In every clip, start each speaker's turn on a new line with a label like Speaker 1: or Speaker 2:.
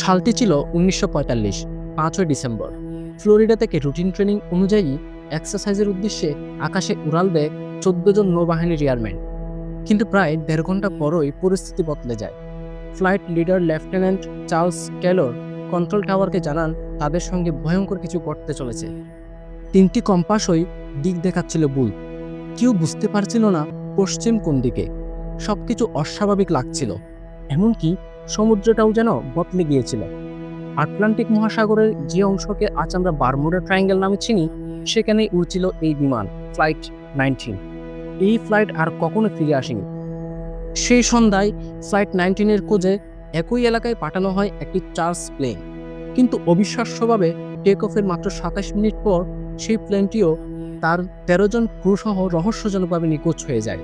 Speaker 1: সালটি ছিল উনিশশো পঁয়তাল্লিশ, পাঁচই ডিসেম্বর। ফ্লোরিডা থেকে রুটিন ট্রেনিং অনুযায়ী এক্সারসাইজের উদ্দেশ্যে আকাশে উড়াল দেয় চোদ্দ জন নৌবাহিনীর এয়ারম্যান। কিন্তু প্রায় দেড় ঘণ্টা পরই পরিস্থিতি বদলে যায়। Flight leader lieutenant Charles Taylor control টাওয়ারকে জানান, তাদের সঙ্গে ভয়ঙ্কর কিছু ঘটতে চলেছে। তিনটি কম্পাসই দিক দেখাচ্ছিল ভুল কেউ বুঝতে পারছিল না পশ্চিম কোন দিকে। সবকিছু অস্বাভাবিক লাগছিল। এমনকি সমুদ্রটাও যেন বদলে গিয়েছিল। আটলান্টিক মহাসাগরের যে অংশকে আজ আমরা বারমুডা ট্রায়াঙ্গেল নামে চিনি, সেখানেই উড়ছিল এই বিমান, ফ্লাইট নাইনটিন। এই ফ্লাইট আর কখনো ফিরে আসেনি। সেই সন্ধ্যায় ফ্লাইট নাইনটিনের খোঁজে একই এলাকায় পাঠানো হয় একটি চার্লস প্লেন। কিন্তু অবিশ্বাস্যভাবে টেক অফের মাত্র সাতাশ মিনিট পর সেই প্লেনটিও তার তেরো জন ক্রুসহ রহস্যজনকভাবে নিখোঁজ হয়ে যায়।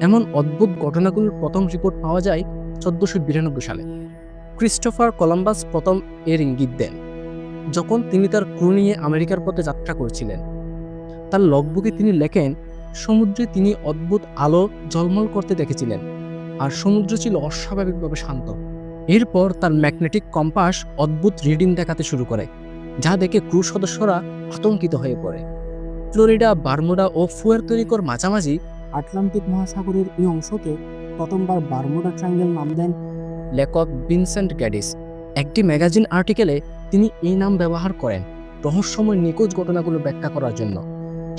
Speaker 1: এমন অদ্ভুত ঘটনাগুলোর প্রথম রিপোর্ট পাওয়া যায় চোদ্দশো বিরানব্বই সালে ক্রিস্টোফার কলম্বাস প্রথম এর ইঙ্গিত দেন। যখন তিনি তার ক্রু নিয়ে আমেরিকার পথে যাত্রা করছিলেন, তার লগবুকে তিনি লেখেন, সমুদ্রে তিনি অদ্ভুত আলো ঝলমল করতে দেখেছিলেন, আর সমুদ্র ছিল অস্বাভাবিকভাবে শান্ত। এরপর তার ম্যাগনেটিক কম্পাস অদ্ভুত রিডিং দেখাতে শুরু করে, যা দেখে ক্রু সদস্যরা আতঙ্কিত হয়ে পড়ে। ফ্লোরিডা, বারমুডা ও ফুয়ের্তরিকোর মাঝামাঝি আটলান্টিক মহাসাগরের এই অংশকে প্রথমবার বারমুডা ট্রায়াঙ্গেল নাম দেন লেখক ভিনসেন্ট গ্যাডিস। একটি ম্যাগাজিন আর্টিকেলে তিনি এই নাম ব্যবহার করেন, রহস্যময় নিখোঁজ ঘটনাগুলো ব্যাখ্যা করার জন্য।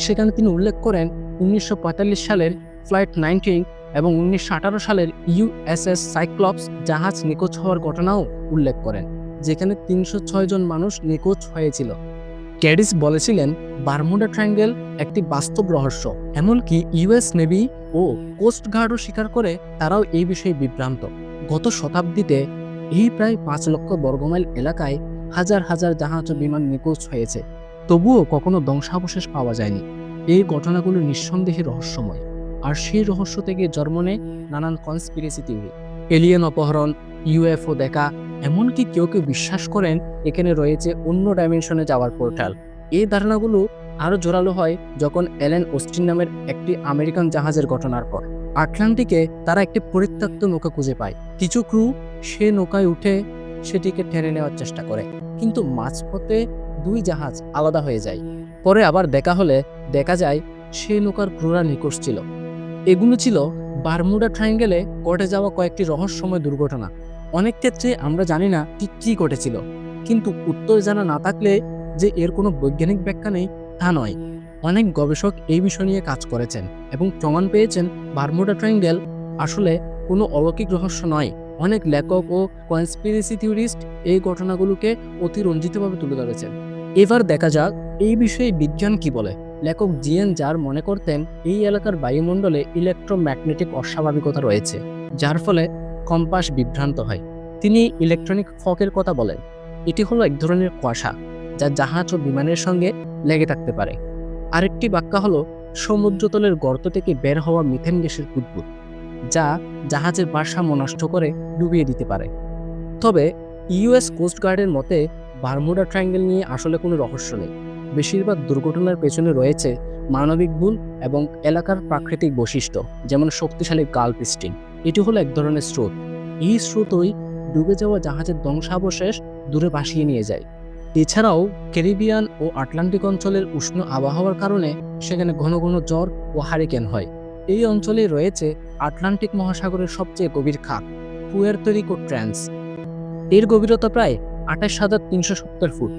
Speaker 1: সেখানে তিনি উল্লেখ করেন উনিশশো পঁয়তাল্লিশ সালের ফ্লাইট নাইনটিন এবং উনিশশো আঠারো সালের ইউএসএস সাইক্লপস জাহাজ নিখোঁজ হওয়ার ঘটনাও উল্লেখ করেন, যেখানে তিনশো ছয় জন মানুষ নিখোঁজ হয়েছিল। ক্যাডিস বলেছিলেন, বারমুডা ট্রায়াঙ্গেল একটি বাস্তব রহস্য। এমনকি ইউএস নেভি ও কোস্ট গার্ডও স্বীকার করে তারাও এই বিষয়ে বিভ্রান্ত। গত শতাব্দীতে এই প্রায় পাঁচ লক্ষ বর্গমাইল এলাকায় হাজার হাজার জাহাজ বিমান নিখোঁজ হয়েছে। তবুও কখনো ধ্বংসাবশেষ পাওয়া যায়নি। এই ঘটনাগুলো নিঃসন্দেহে রহস্যময়। আর সেই রহস্য থেকে জন্ম নেয় নানান কনস্পিরেসি থিওরি এলিয়েন অপহরণ ইউএফও দেখা এমনকি কেউ কেউ বিশ্বাস করেন এখানে রয়েছে অন্য ডাইমেনশনে যাওয়ার পোর্টাল এই ধারণাগুলো আরও জোরালো হয় যখন এলেন ওস্টিন নামের একটি আমেরিকান জাহাজের ঘটনার পর। আটলান্টিকে তারা একটি পরিত্যক্ত নৌকা খুঁজে পায়। কিছু ক্রু সে নৌকায় উঠে সেটিকে টেনে নেওয়ার চেষ্টা করে। কিন্তু মাঝপথে দুই জাহাজ আলাদা হয়ে যায়। পরে আবার দেখা হলে দেখা যায় সে নৌকার ক্রুরা নিকোষ ছিল। এগুলো ছিল বারমুডা ট্রায়াঙ্গেলে ঘটে যাওয়া কয়েকটি রহস্যময় দুর্ঘটনা। অনেক ক্ষেত্রে আমরা জানি না ঠিক কী ঘটেছিল। কিন্তু উত্তর জানা না থাকলে যে এর কোনো বৈজ্ঞানিক ব্যাখ্যা নেই, তা নয়। অনেক গবেষক এই বিষয় নিয়ে কাজ করেছেন এবং প্রমাণ পেয়েছেন বারমুডা ট্রায়াঙ্গেল আসলে কোনো অলৌকিক রহস্য নয়। অনেক লেখক ও কনস্পিরেসি থিওরিস্ট এই ঘটনাগুলোকে অতিরঞ্জিতভাবে তুলে ধরেছেন। এবার দেখা যাক এই বিষয়ে বিজ্ঞান কি বলে। লেখক জিএন যার মনে করতেন এই এলাকার বায়ুমণ্ডলে ইলেকট্রোম্যাগনেটিক অস্বাভাবিকতা রয়েছে, যার ফলে কম্পাস বিভ্রান্ত হয়। তিনি ইলেকট্রনিক ফকের কথা বলেন। এটি হলো এক ধরনের কুয়াশা, যা জাহাজ ও বিমানের সঙ্গে লেগে থাকতে পারে। আরেকটি ব্যাখ্যা হলো, সমুদ্রতলের গর্ত থেকে বের হওয়া মিথেন গ্যাসের বুদবুদ যা জাহাজের ভারসাম্য নষ্ট করে ডুবিয়ে দিতে পারে। তবে, ইউএস কোস্টগার্ডের মতে, বারমুডা ট্রায়াঙ্গেল নিয়ে আসলে কোনো রহস্য নেই। বেশিরভাগ দুর্ঘটনার পেছনে রয়েছে মানবিক ভুল এবং এলাকার প্রাকৃতিক বৈশিষ্ট্য, যেমন শক্তিশালী গাল্প স্টিম। এটি হলো এক ধরনের স্রোত। এই স্রোতই ডুবে যাওয়া জাহাজের ধ্বংসাবশেষ দূরে ভাসিয়ে নিয়ে যায়। এছাড়াও ক্যারিবিয়ান ও আটলান্টিক অঞ্চলের উষ্ণ আবহাওয়ার কারণে সেখানে ঘন ঘন জ্বর ও হারিকেন হয়। এই অঞ্চলে রয়েছে আটলান্টিক মহাসাগরের সবচেয়ে গভীর খাত পুয়ের্তরিকো ট্র্যান্স এর গভীরতা প্রায় আঠাশ হাজার তিনশো সত্তর ফুট।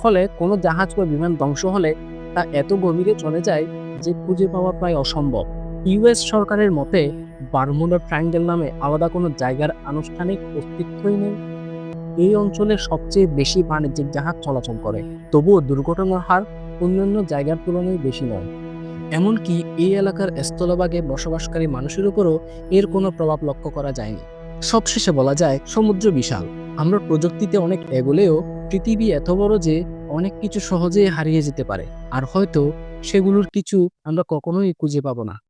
Speaker 1: ফলে কোনো জাহাজ বা বিমান ধ্বংস হলে তা এত গভীরে চলে যায় যে খুঁজে পাওয়া প্রায় অসম্ভব। ইউএস সরকারের মতে বারমুডা ট্রায়াঙ্গেল নামে আলাদা কোনো জায়গার আনুষ্ঠানিক অস্তিত্বই নেই। এই অঞ্চলে সবচেয়ে বেশি বাণিজ্যিক জাহাজ চলাচল করে, তবুও দুর্ঘটনার হার অন্যান্য জায়গার তুলনায় বেশি নয়। এমনকি এই এলাকার স্থলভাগে বসবাসকারী মানুষের উপরও এর কোনো প্রভাব লক্ষ্য করা যায়নি। সবশেষে বলা যায়, সমুদ্র বিশাল। আমরা প্রযুক্তিতে অনেক এগোলেও পৃথিবী এত বড় যে অনেক কিছু সহজেই হারিয়ে যেতে পারে। আর হয়তো সেগুলোর কিছু আমরা কখনোই খুঁজে পাবো না।